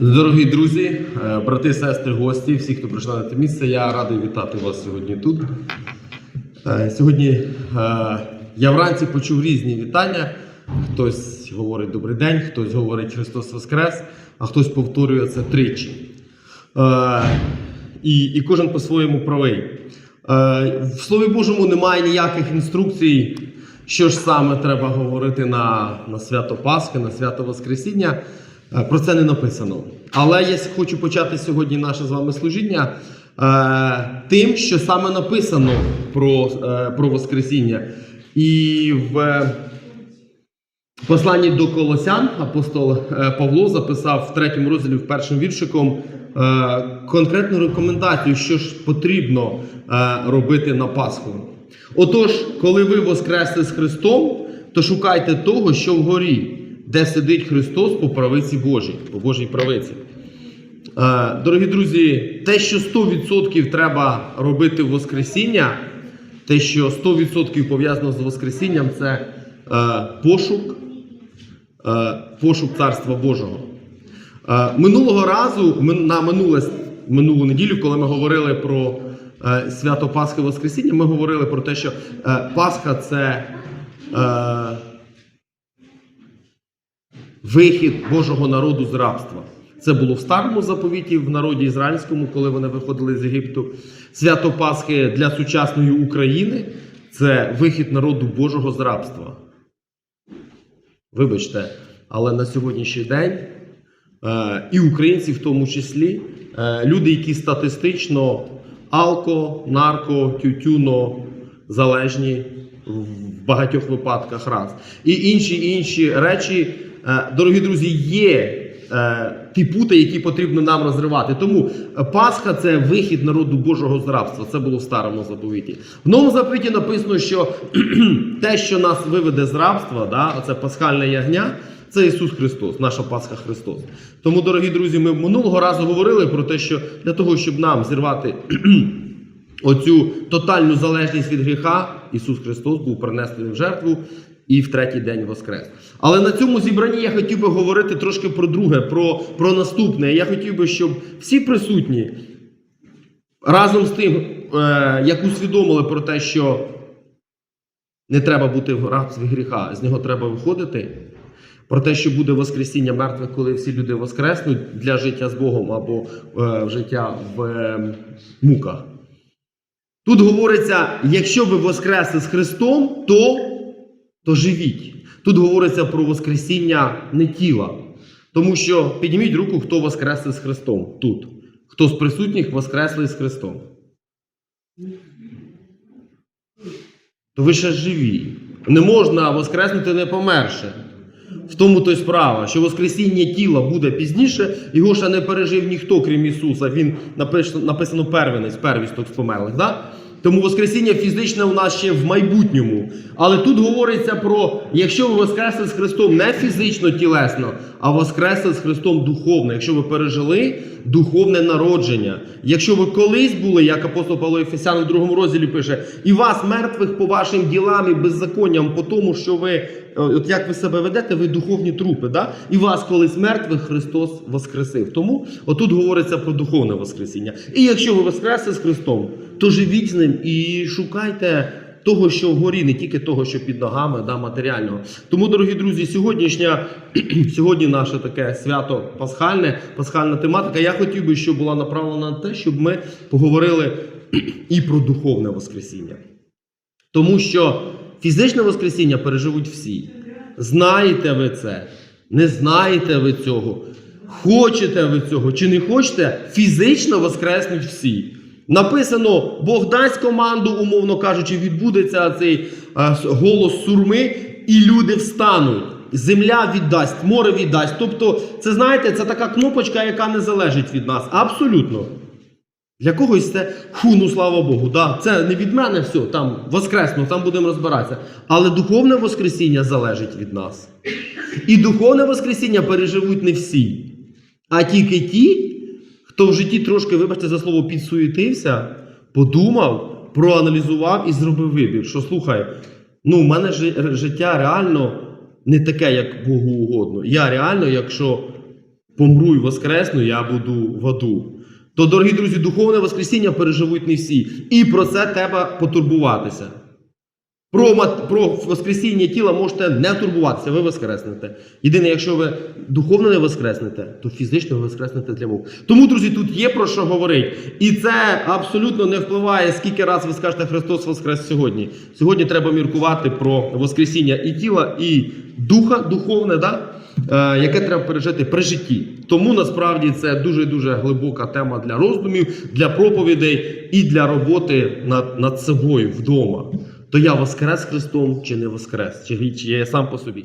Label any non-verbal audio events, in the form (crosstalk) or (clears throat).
Дорогі друзі, е, брати, сестри, гості, всі, хто прийшли на це місце, я радий вітати вас сьогодні тут. Е, Сьогодні е, я вранці почув різні вітання. Хтось говорить добрий день, хтось говорить Христос Воскрес, а хтось повторює це тричі. І, і кожен по-своєму правий. В Слові Божому немає ніяких інструкцій, що ж саме треба говорити на, на свято Пасхи, на свято Воскресіння. Е, Про це не написано. Але я хочу почати сьогодні наше з вами служіння е, тим, що саме написано про, е, про Воскресіння. І в посланні до Колосян апостол Павло записав в третьому розділі в першим віршиком конкретну рекомендацію, що ж потрібно робити на Пасху. Отож, коли ви воскресли з Христом, то шукайте того, що вгорі, де сидить Христос по правиці Божій, по Божій правиці. Е, Дорогі друзі, те, що 100% треба робити в Воскресіння, те, що 100% пов'язано з Воскресінням, це е, пошук, е, пошук Царства Божого. Минулого разу, на минуле, минулу неділю, коли ми говорили про свято Пасхи Воскресіння, ми говорили про те, що Пасха це вихід Божого народу з рабства. Це було в старому заповіті в народі ізраїльському, коли вони виходили з Єгипту. Свято Пасхи для сучасної України це вихід народу Божого з рабства. Вибачте, але на сьогоднішній день е, і українці в тому числі, е, люди, які статистично алко, нарко, тютюно залежні в багатьох випадках раз. І інші інші речі, дорогі друзі, є. е, Ті пути, які потрібно нам розривати. Тому е, Пасха це вихід народу Божого з рабства. Це було в старому заповіті. В новому заповіті написано, що (clears throat) те, що нас виведе з рабства, да, оце пасхальне ягня, це Ісус Христос, наша Пасха Христос. Тому, дорогі друзі, ми минулого разу говорили про те, що для того, щоб нам зірвати (clears throat) оцю тотальну залежність від гріха, Ісус Христос був принесений в жертву і в третій день воскрес. Але на цьому зібранні я хотів би говорити трошки про друге, про, про наступне. Я хотів би, щоб всі присутні разом з тим, е, як усвідомили про те, що не треба бути в рабстві гріха, з нього треба виходити. Про те, що буде Воскресіння мертвих, коли всі люди воскреснуть для життя з Богом або е, життя в е, муках. Тут говориться, якщо ви воскресли з Христом, то, то живіть. Тут говориться про Воскресіння не тіла. Тому що підніміть руку, хто воскресли з Христом тут. Хто з присутніх воскресли з Христом. То ви ще живі. Не можна воскреснути не померше. В тому то й справа, що Воскресіння тіла буде пізніше, його ще не пережив ніхто, крім Ісуса. Він написано, написано первенець, первісток з померлих. Да? Тому Воскресіння фізичне у нас ще в майбутньому. Але тут говориться про, якщо ви воскресли з Христом не фізично тілесно, а воскресли з Христом духовно, якщо ви пережили духовне народження. Якщо ви колись були, як апостол Павло Ефесян у другому розділі пише, і вас, мертвих по вашим ділам і беззаконням, по тому, що ви, от як ви себе ведете, ви духовні трупи, да? і вас колись мертвих Христос воскресив. Тому отут говориться про духовне воскресіння. І якщо ви воскресли з Христом, то живіть з ним і шукайте того, що вгорі, не тільки того, що під ногами, да, матеріального. Тому, дорогі друзі, сьогоднішня, (clears throat) сьогодні наше таке свято пасхальне, пасхальна тематика. Я хотів би, щоб була направлена на те, щоб ми поговорили (clears throat) і про духовне Воскресіння. Тому що фізичне Воскресіння переживуть всі. Знаєте ви це, не знаєте ви цього, хочете ви цього чи не хочете, фізично воскреснуть всі. Написано, Бог дасть команду, умовно кажучи, відбудеться цей е, голос сурми, і люди встануть. Земля віддасть, море віддасть. Тобто, це знаєте, це така кнопочка, яка не залежить від нас. Абсолютно. Для когось це фу, ну слава Богу, да, це не від мене все, там воскресну, там будемо розбиратися. Але духовне Воскресіння залежить від нас. І духовне Воскресіння переживуть не всі, а тільки ті, хто в житті трошки, вибачте за слово, підсуетився, подумав, проаналізував і зробив вибір. Що слухай, ну, в мене жи- життя реально не таке, як Богу угодно. Я реально, якщо помру і воскресну, я буду в аду. То, дорогі друзі, духовне воскресіння переживуть не всі. І про це треба потурбуватися. Про, про воскресіння тіла можете не турбуватися, ви воскреснете. Єдине, якщо ви духовно не воскреснете, то фізично ви воскреснете для мук. Тому, друзі, тут є про що говорити. І це абсолютно не впливає, скільки раз ви скажете Христос Воскрес сьогодні. Сьогодні треба міркувати про воскресіння і тіла, і духа, духовне, да? е, яке треба пережити при житті. Тому насправді це дуже дуже глибока тема для роздумів, для проповідей і для роботи над, над собою вдома. То я воскрес Христом чи не воскрес, чи, чи я сам по собі.